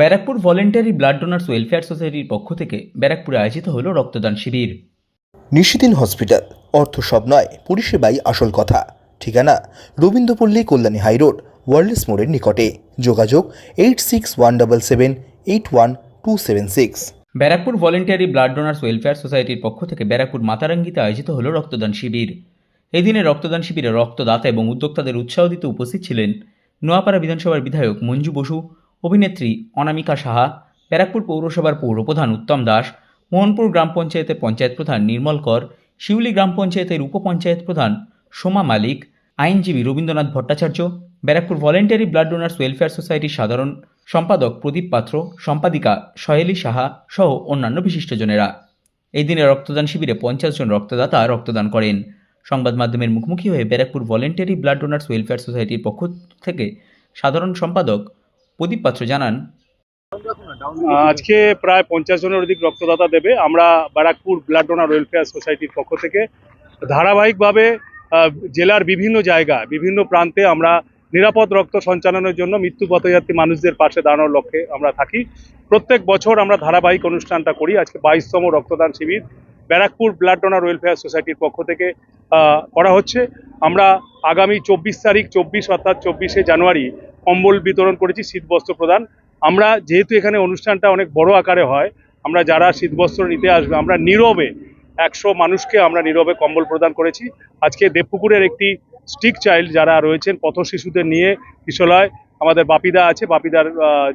Barrackpore voluntary blood donors welfare সোসাইটির পক্ষ থেকে ব্যারাকপুরে আয়োজিত হলো রক্তদান শিবির। নিশিদিন হসপিটাল অর্থ সব নয় পরিষেবাই আসল কথা। ঠিকানা রবীন্দ্রপল্লী কল্যাণী হাইরোড ওয়ার্ল্ডস মোড়ের নিকটে। যোগাযোগ eight six one double seven eight one two seven six. Barrackpore voluntary blood donors welfare সোসাইটির পক্ষ থেকে ব্যারাকপুর মাতারাঙ্গিতে আয়োজিত হলো রক্তদান শিবির। এদিনে রক্তদান শিবিরে রক্তদাতা এবং উদ্যোক্তাদের উৎসাহ দিতে উপস্থিত ছিলেন নোয়াপাড়া বিধানসভার বিধায়ক মঞ্জু বসু অভিনেত্রী অনামিকা সাহা, ব্যারাকপুর পৌরসভার পৌরপ্রধান উত্তম দাস, মোহনপুর গ্রাম পঞ্চায়েতের পঞ্চায়েত প্রধান নির্মল কর, শিউলি গ্রাম পঞ্চায়েতের উপপঞ্চায়েত প্রধান সোমা মালিক, আইনজীবী Rabindranath Bhattacharya, Barrackpore voluntary blood donors welfare সোসাইটির সাধারণ সম্পাদক প্রদীপ পাত্র, সম্পাদিকা সহেলি সাহা সহ অন্যান্য বিশিষ্টজনেরা। এই দিনে রক্তদান শিবিরে পঞ্চাশ জন রক্তদাতা রক্তদান করেন। সংবাদ মাধ্যমের মুখোমুখি হয়ে Barrackpore voluntary blood donors welfare সোসাইটির পক্ষ থেকে সাধারণ সম্পাদক প্রদীপ পাত্র জানান। আজকে প্রায় পঞ্চাশ জনের অধিক রক্তদাতা দেবে। আমরা ব্যারাকপুর ব্লাড ডোনার ওয়েলফেয়ার সোসাইটির পক্ষ থেকে ধারাবাহিকভাবে জেলার বিভিন্ন জায়গা বিভিন্ন প্রান্তে আমরা নিরাপদ রক্ত সঞ্চালনের জন্য মৃত্যু পথযাত্রী মানুষদের পাশে দাঁড়ানোর লক্ষ্যে আমরা থাকি। প্রত্যেক বছর আমরা ধারাবাহিক অনুষ্ঠানটা করি। আজকে বাইশতম রক্তদান শিবির ব্যারাকপুর ব্লাড ডোনার ওয়েলফেয়ার সোসাইটির পক্ষ থেকে করা হচ্ছে। আমরা আগামী চব্বিশ তারিখ, চব্বিশ অর্থাৎ চব্বিশে জানুয়ারি কম্বল বিতরণ করেছি, শীতবস্ত্র প্রদান। আমরা যেহেতু এখানে অনুষ্ঠানটা অনেক বড় আকারে হয়, আমরা যারা শীতবস্ত্র নিতে আসবে, আমরা নীরবে একশো মানুষকে আমরা নীরবে কম্বল প্রদান করেছি। আজকে দেবপুকুরের একটি স্টিক চাইল্ড যারা রয়েছেন, পথ শিশুদের নিয়ে কিশলয়, আমাদের বাপিদা আছে, বাপিদার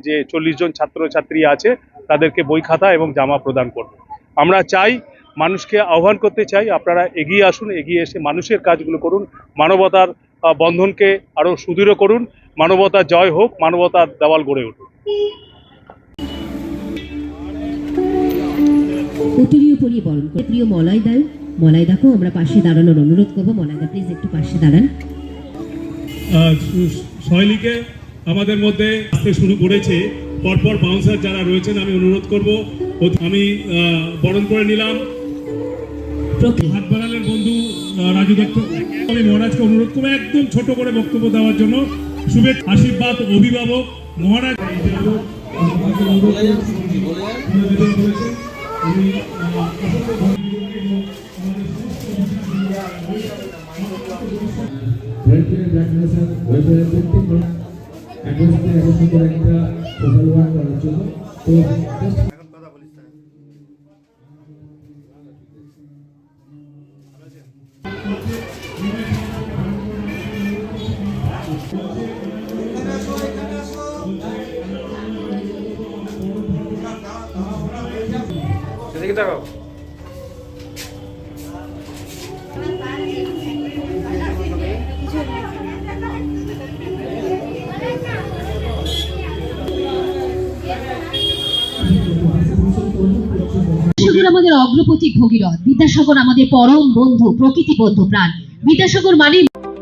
যে চল্লিশ জন ছাত্রছাত্রী আছে, তাদেরকে বই খাতা এবং জামা প্রদান করব। আমরা চাই মানুষকে আহ্বান করতে চাই, আপনারা এগিয়ে আসুন, এগিয়ে এসে মানুষের কাজগুলো করুন, মানবতার বন্ধনকে আরও সুদৃঢ় করুন মানবতার জয় হোক মানবতার দেওয়াল গড়ে উঠুক। উত্তরীয় পরিয়ে আমরা পাশে দাঁড়ানোর অনুরোধ করব। মলয় দা প্লিজ একটু পাশে দাঁড়ান। শৈলীকে আমাদের মধ্যে আসতে শুরু করেছে। পরপর বাউন্সার যারা রয়েছেন আমি অনুরোধ করব। আমি আহ, বরণ করে নিলাম। হাত বাড়ালেন বন্ধু আহ, রাজু দত্ত। আমি মহারাজকে অনুরোধ করব একদম ছোট করে বক্তব্য দেওয়ার জন্য। শুভেচ্ছা আশীর্বাদ অভিভাবক মহারাজ। একটা সোশ্যাল ওয়ার্ক করার আমাদের অগ্রপথিক ভগীরথ বিদ্যাসাগর আমাদের পরম বন্ধু প্রকৃতি বন্ধু প্রাণ। বিদ্যাসাগর মানে